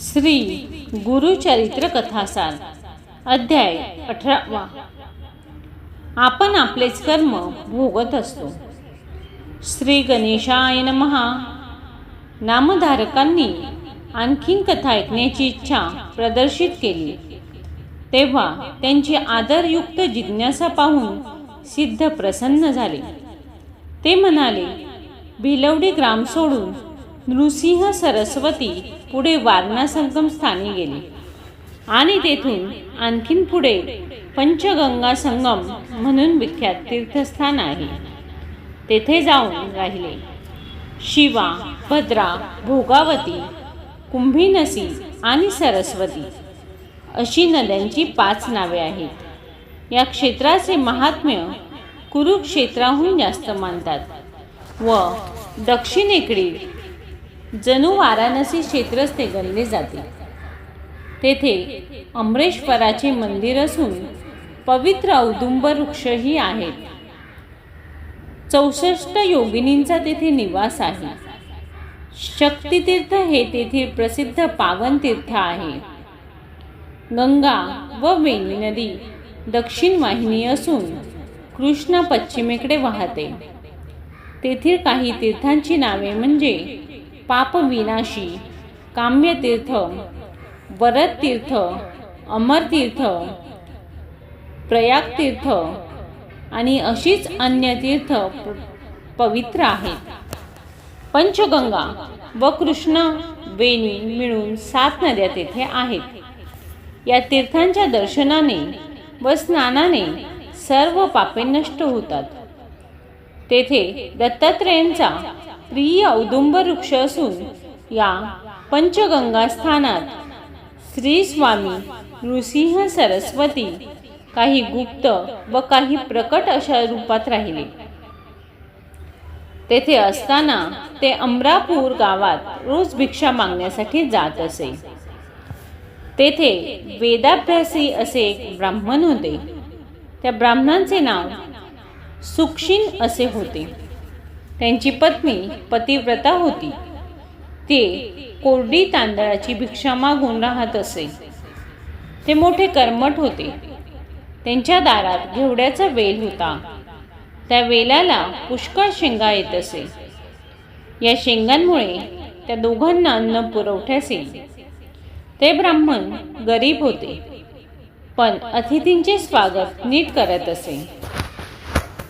श्री गुरुचरित्र कथासार अध्याय अठरावा. आपण आपलेच कर्म भोगत असतो. श्री गणेशाय महा नामधारकांनी आणखीन कथा ऐकण्याची इच्छा प्रदर्शित केली. तेव्हा त्यांची आदरयुक्त जिज्ञासा पाहून सिद्ध प्रसन्न झाले. ते म्हणाले भिलवडी ग्राम सोडून नृसिंह सरस्वती पुढे वारणा संगम स्थानी गेली. आणि तेथून आणखीन पुढे पंचगंगा संगम म्हणून विख्यात तीर्थस्थान आहे. तेथे जाऊन राहिले. शिवा भद्रा भोगावती कुंभिनसी आणि सरस्वती अशी नद्यांची पाच नावे आहेत. या क्षेत्राचे महात्म्य कुरुक्षेत्राहून जास्त मानतात व दक्षिणेकडील जणू वाराणसी क्षेत्रच ते गणले जाते. तेथे अमरेश्वराचे मंदिर असून पवित्र औदुंबर वृक्षही आहेत. चौसष्ट योगिनींचा तेथे निवास आहे. शक्तितीर्थ हे तेथील प्रसिद्ध पावन तीर्थ आहे. गंगा व वेणी नदी दक्षिण वाहिनी असून कृष्णा पश्चिमेकडे वाहते. तेथील काही तीर्थांची नावे म्हणजे पापविनाशी काम्यतीर्थ वरदतीर्थ अमरतीर्थ प्रयागतीर्थ आणि अशीच अन्य तीर्थ पवित्र आहेत. पंचगंगा व कृष्ण वेणी मिळून सात नद्या तेथे आहेत. या तीर्थांच्या दर्शनाने व स्नानाने सर्व पापे नष्ट होतात. तेथे दत्तात्रेयांचा प्रिय औदुंबर वृक्ष असून या पंचगंगा स्थानात श्री स्वामी नृसिंह सरस्वती काही गुप्त व काही प्रकट अशा रूपात राहिले. तेथे असताना ते अमरापूर गावात रोज भिक्षा मागण्यासाठी जात असे. तेथे वेदाभ्यासी असे एक ब्राह्मण होते. त्या ब्राह्मणांचे नाव सुक्षिन असे होते. त्यांची पत्नी पतिव्रता होती. ते कोरडी तांदळाची भिक्षा मागून राहत असे. ते मोठे कर्मठ होते. त्यांच्या दारात घेवड्याचा वेल होता. त्या वेलाला पुष्कळ शेंगा येत असे. या शेंगांमुळे त्या दोघांना अन्न पुरवठ्यास येईल ते ब्राह्मण गरीब होते. पण अतिथींचे स्वागत नीट करत असे.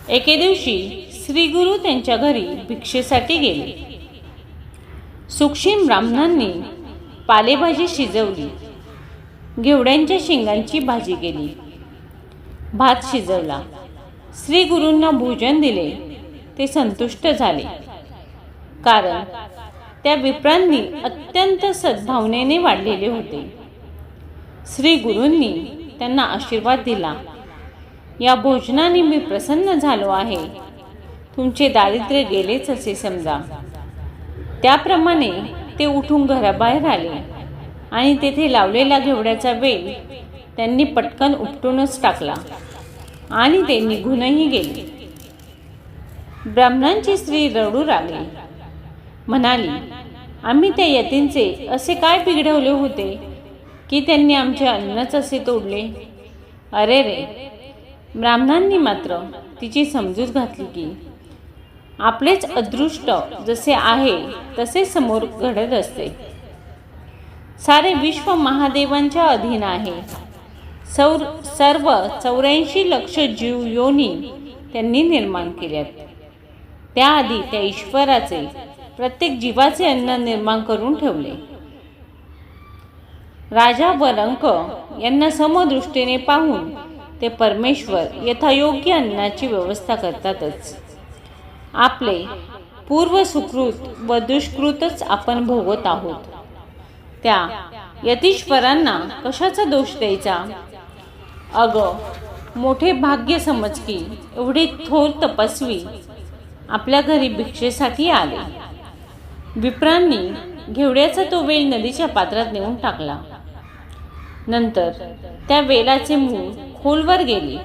एके दिवशी श्री गुरु त्यांच्या घरी भिक्षेसाठी गेले. सुक्षीम ब्राह्मणांनी पालेभाजी शिजवली. घेवड्यांच्या शेंगांची भाजी केली. भात शिजवला. श्री गुरूंना भोजन दिले. ते संतुष्ट झाले. कारण त्या विप्रांनी अत्यंत सद्भावनेने वाढलेले होते. श्री गुरूंनी त्यांना आशीर्वाद दिला. या भोजनाने मी प्रसन्न झालो आहे. तुमचे दारिद्र्य गेलेच असे समजा. त्याप्रमाणे ते उठून घराबाहेर आले आणि तेथे लावलेला घेवड्याचा वेल त्यांनी पटकन उपटूनच टाकला आणि ते निघूनही गेले. ब्राह्मणांची स्त्री रडू लागली. म्हणाली आम्ही त्या यतींचे असे काय बिघडवले होते की त्यांनी आमचे अन्नच असे तोडले? अरे रे ब्राह्मणांनी मात्र तिची समजूत घातली की आपलेच अदृष्ट जसे आहे तसे समोर घडत असते. सारे विश्व महादेवांच्या अधीन आहे. सौर सर्व चौऱ्याऐंशी लक्ष जीव योनी त्यांनी निर्माण केल्यात. त्याआधी त्या ईश्वराचे प्रत्येक जीवाचे अन्न निर्माण करून ठेवले. राजा व रंक यांना समदृष्टीने पाहून ते परमेश्वर यथायोग्य अन्नाची व्यवस्था करतातच. आपले पूर्व सुकृत व दुष्कृतच आपण भोगत आहोत. त्या यतीश्वरांना कशाचा दोष द्यायचा? अग मोठे भाग्य समज की एवढे थोर तपस्वी आपल्या घरी भिक्षेसाठी आले. विप्रांनी घेवड्याचा तो वेल नदीच्या पात्रात नेऊन टाकला. नंतर त्या वेलाचे मूळ खोलवर गेले.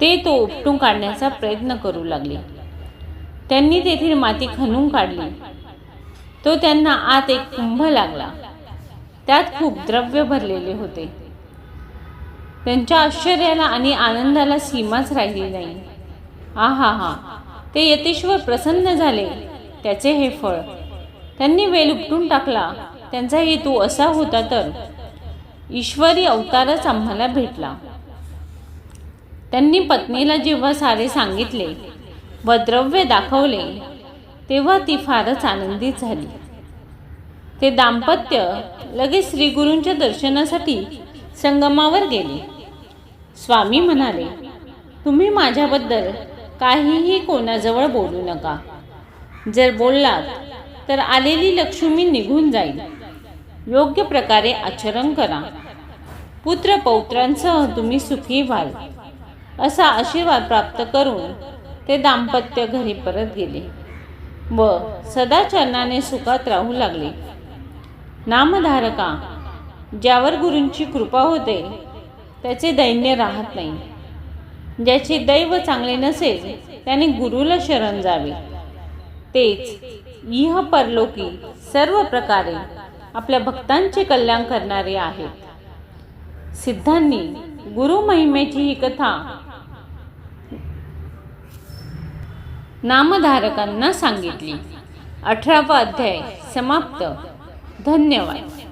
ते तो उपटून काढण्याचा प्रयत्न करू लागले. त्यांनी तेथील माती खणून काढली. तो त्यांना आत एक कुंभ लागला. त्यात खूप द्रव्य भरलेले होते. त्यांच्या आश्चर्याला आणि आनंदाला सीमाच राहिली नाही. आहा हा ते यतेश्वर प्रसन्न झाले. त्याचे हे फळ. त्यांनी वेल उपटून टाकला. त्यांचा हेतू असा होता तर ईश्वरी अवतारच आम्हाला भेटला. त्यांनी पत्नीला जेव्हा सारे सांगितले व द्रव्य दाखवले तेव्हा ती फारच आनंदित झाली. ते दाम्पत्य लगेच श्रीगुरूंच्या दर्शनासाठी संगमावर गेले. स्वामी म्हणाले तुम्ही माझ्याबद्दल काहीही कोणाजवळ बोलू नका. जर बोललात तर आलेली लक्ष्मी निघून जाईल. योग्य प्रकारे आचरण करा. पुत्र पौत्रांसह तुम्ही सुखी व्हाल. असा आशीर्वाद प्राप्त करून ते दाम्पत्य घरी परत गेले व सदाचरणाने सुखात राहू लागले. नामधारका ज्यावर गुरूंची कृपा होते त्याचे दैन्य राहत नाही. ज्याचे दैव चांगले नसेल त्याने गुरुला शरण जावे. तेच इह परलोकी सर्व प्रकारे आपल्या भक्तांचे कल्याण करणारे आहेत. सिद्धांनी गुरु महिमेची ही कथा नामधारकांना सांगितली. अठरावा अध्याय समाप्त. धन्यवाद.